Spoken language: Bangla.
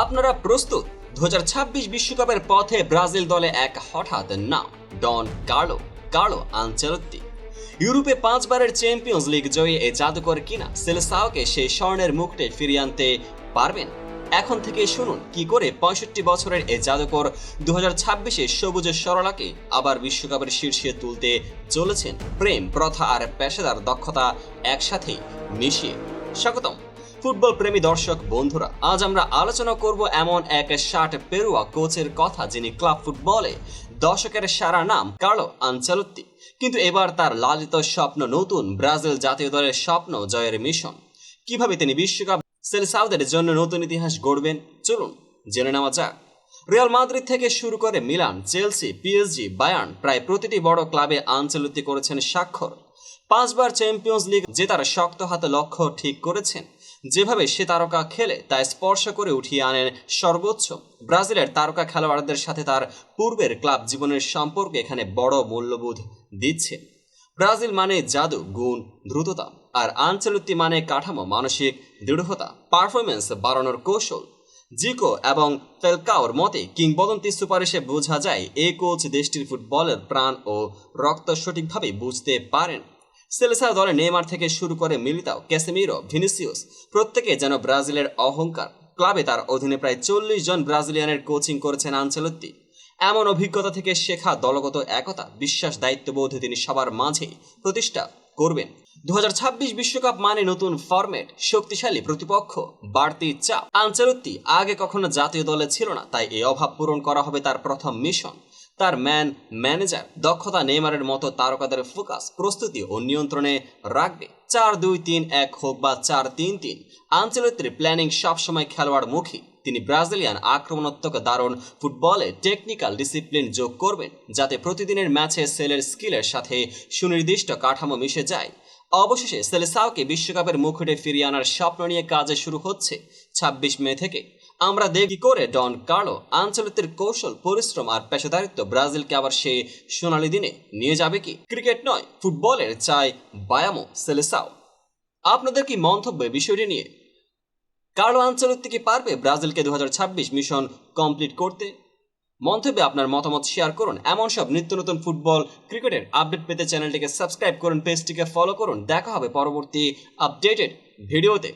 আপনারা প্রস্তুত? দু বিশ্বকাপের পথে ব্রাজিল দলে এক হঠাৎ নাম, ডন কার্লো কার্লো আনচেলত্তি। ইউরোপে পাঁচবারের চ্যাম্পিয়ন্স লিগ জয়ী এই জাদুকর কিনা সেলেসাওকে সেই স্বর্ণের মুখটে ফিরিয়ে আনতে পারবেন? এখন থেকে শুনুন, কি করে পঁয়ষট্টি বছরের এই জাদুকর দু হাজার ছাব্বিশে সবুজের সরলাকে আবার বিশ্বকাপের শীর্ষে তুলতে চলেছেন প্রেম, প্রথা আর পেশাদার দক্ষতা একসাথে মিশিয়ে। স্বাগতম। ফুটবল প্রেমী দর্শক বন্ধুরা, আজ আমরা আলোচনা করব এমন এক ষাট পেরুয়া কোচের কথা যিনি ক্লাব ফুটবলে দর্শকের সারা নাম কার্লো আনচেলত্তি। কিন্তু এবার তার লালিত স্বপ্ন নতুন ব্রাজিল জাতীয় দলের স্বপ্ন জয়ের মিশন। কীভাবে তিনি বিশ্বকাপ সেলসাউদের জন্য নতুন ইতিহাস গড়বেন, চলুন জেনে নেওয়া যাক। রিয়াল মাদ্রিদ থেকে শুরু করে মিলান, চেলসি, পিএসজি, বায়ার্ন প্রায় প্রতিটি বড় ক্লাবে আঞ্চলিক করেছেন স্বাক্ষর। পাঁচবার চ্যাম্পিয়ন্স লিগ জেতার শক্ত হাতে লক্ষ্য ঠিক করেছেন। যেভাবে সে তারকা খেলে, তা স্পর্শ করে উঠিয়ে আনেন সর্বোচ্চ। ব্রাজিলের তারকা খেলোয়াড়দের সাথে তার পূর্বের ক্লাব জীবনের সম্পর্কে এখানে বড় মূল্যবোধ দিচ্ছে। ব্রাজিল মানে জাদু, গুণ, দ্রুততা, আর আঞ্চলিক মানে কাঠামো, মানসিক দৃঢ়তা পারফরমেন্স বাড়ানোর কৌশল। জিকো এবং ফেলকাওর মতে, কিংবদন্তি সুপারিশে বোঝা যায় এই কোচ দেশটির ফুটবলের প্রাণ ও রক্ত সঠিকভাবে বুঝতে পারেন। সেলেসা দলে নেইমার থেকে শুরু করে মিলিতাও, ক্যাসেমিরো ভিনিসিয়াস প্রত্যেকে যেন ব্রাজিলের অহংকার। ক্লাবে তার অধীনে প্রায় চল্লিশ জন ব্রাজিলিয়ানের কোচিং করেছেন আঞ্চলত্তি এমন অভিজ্ঞতা থেকে শেখা দলগত একতা, বিশ্বাস, দায়িত্ববোধ তিনি সবার মাঝে প্রতিষ্ঠা করবেন। দু বিশ্বকাপ মানে নতুন ফরম্যাট, শক্তিশালী প্রতিপক্ষ, বাড়তি চাপ। আঞ্চলত্তি আগে কখনো জাতীয় দলে ছিল না, তাই এই অভাব পূরণ করা হবে তার প্রথম মিশন। তার ম্যান, ম্যানেজার, দক্ষতা নেইমারের মতো তারকাদের ফোকাস, প্রস্তুতি ও নিয়ন্ত্রণে রাখবে। চার দুই তিন এক হোক বা চার তিন তিন আঞ্চলিকের প্ল্যানিং সবসময় খেলোয়াড় মুখী তিনি ব্রাজিলিয়ান আক্রমণাত্মক দারুণ ফুটবলে টেকনিক্যাল ডিসিপ্লিন যোগ করবেন, যাতে প্রতিদিনের ম্যাচে সেলের স্কিলের সাথে সুনির্দিষ্ট কাঠামো মিশে যায়। অবশেষে সেলেসাওকে বিশ্বকাপের মুকুটে ফিরিয়ে আনার স্বপ্ন নিয়ে কাজে শুরু হচ্ছে ছাব্বিশ মে থেকে। আমরা দেখি করে ডন কার্লো আঞ্চলিকের কৌশল, পরিশ্রম আর পেশাদারিত্ব ব্রাজিলকে আবার সে সোনালি দিনে নিয়ে যাবে কি? ক্রিকেট নয়, ফুটবলের চাই বায়ামো সেলেসাও। আপনাদের কি মন্তব্য বিষয়টি নিয়ে? কার্লো আঞ্চলিক কি পারবে ব্রাজিলকে দু হাজার ছাব্বিশ মিশন কমপ্লিট করতে? মন্তব্যে আপনার মতামত শেয়ার করুন। এমন সব নিত্য নতুন ফুটবল ক্রিকেটের আপডেট পেতে চ্যানেলটিকে সাবস্ক্রাইব করুন পেজটিকে ফলো করুন। দেখা হবে পরবর্তী আপডেটেড ভিডিওতে